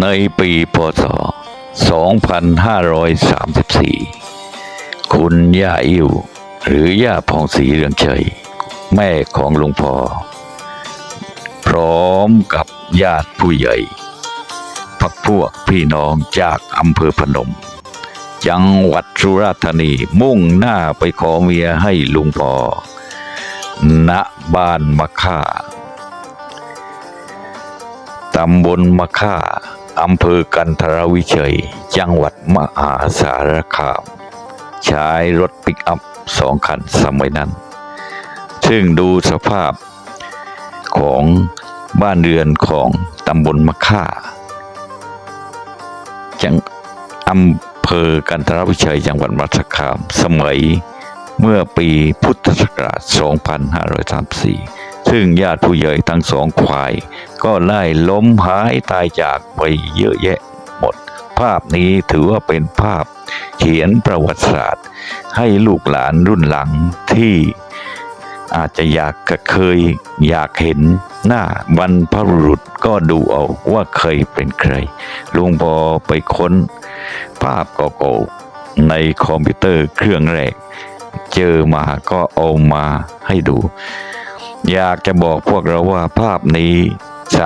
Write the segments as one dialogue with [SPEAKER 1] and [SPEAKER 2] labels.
[SPEAKER 1] ในปีพศ 2534 คุณย่าอิ้วหรือย่าพองศรีเรืองชัย แม่ของหลวงพ่อ พร้อมกับญาติผู้ใหญ่ พักพวกพี่น้องจากอำเภอพนม จังหวัดสุราษฎร์ธานีมุ่งหน้าไปขอเมียให้ลุงพอณบ้านมะค่า ตำบลมะค่า อำเภอกันทรวิชัย จังหวัดมหาสารคาม ใช้รถปิกอัพสองคันสมัยนั้น ซึ่งดูสภาพของบ้านเรือนของตำบลมะค่า จังอำเภอกันทรวิชัย จังหวัดมหาสารคาม สมัยเมื่อปีพุทธศักราช 2534 ซึ่งญาติผู้ใหญ่ทั้งสองฝ่าย ก็ไล่ล้มหายตายจากไปเยอะแยะหมด ภาพนี้ถือว่าเป็นภาพเขียนประวัติศาสตร์ ให้ลูกหลานรุ่นหลังที่อาจจะอยากจะเคยอยากเห็นหน้าบรรพบุรุษก็ดูเอาว่าเคยเป็นใครลุงพอไปค้นภาพเก่าๆในคอมพิวเตอร์เครื่องแรก เจอมาก็เอามาให้ดู อยากจะบอกพวกเราว่าภาพนี้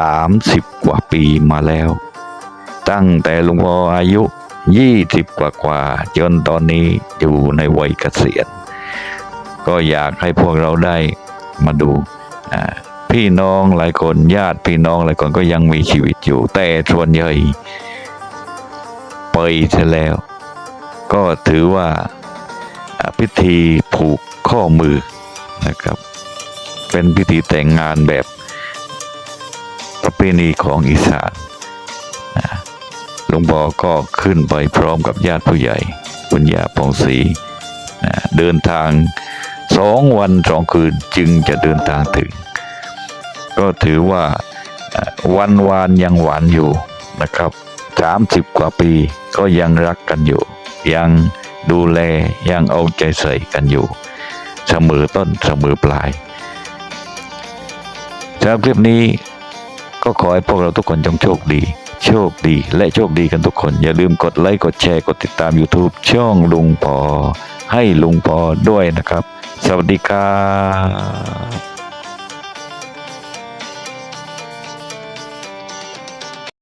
[SPEAKER 1] 30 กว่าปีมาแล้ว ตั้งแต่หลวงพ่ออายุ 20 กว่ากว่าจนตอนนี้อยู่ในวัยเกษียณ ก็อยากให้พวกเราได้มาดู พี่น้องหลายคนญาติพี่น้องหลายคนก็ยังมีชีวิตอยู่ แต่ส่วนใหญ่ไปเสียแล้ว ก็ถือว่าพิธีผูกข้อมือนะครับ เป็นพิธีแต่งงานแบบประเพณีของอีสานหลวงพ่อก็ขึ้นไปพร้อมกับญาติผู้ใหญ่คุณย่าปองศรีเดินทางสองวันสองคืนจึงจะเดินทางถึง ก็ถือว่าวันวานยังหวานอยู่นะครับสามสิบกว่าปีก็ยังรักกันอยู่ ยังดูแลยังเอาใจใส่กันอยู่ เสมอต้นเสมอปลาย สำหรับคลิปนี้ก็ขอให้พวกเราทุกคนจงโชคดี โชคดีและโชคดีกันทุกคน อย่าลืมกดไลค์กดแชร์กดติดตาม YouTube ช่องลุงพอ ให้ลุงพอด้วยนะครับ สวัสดีครับ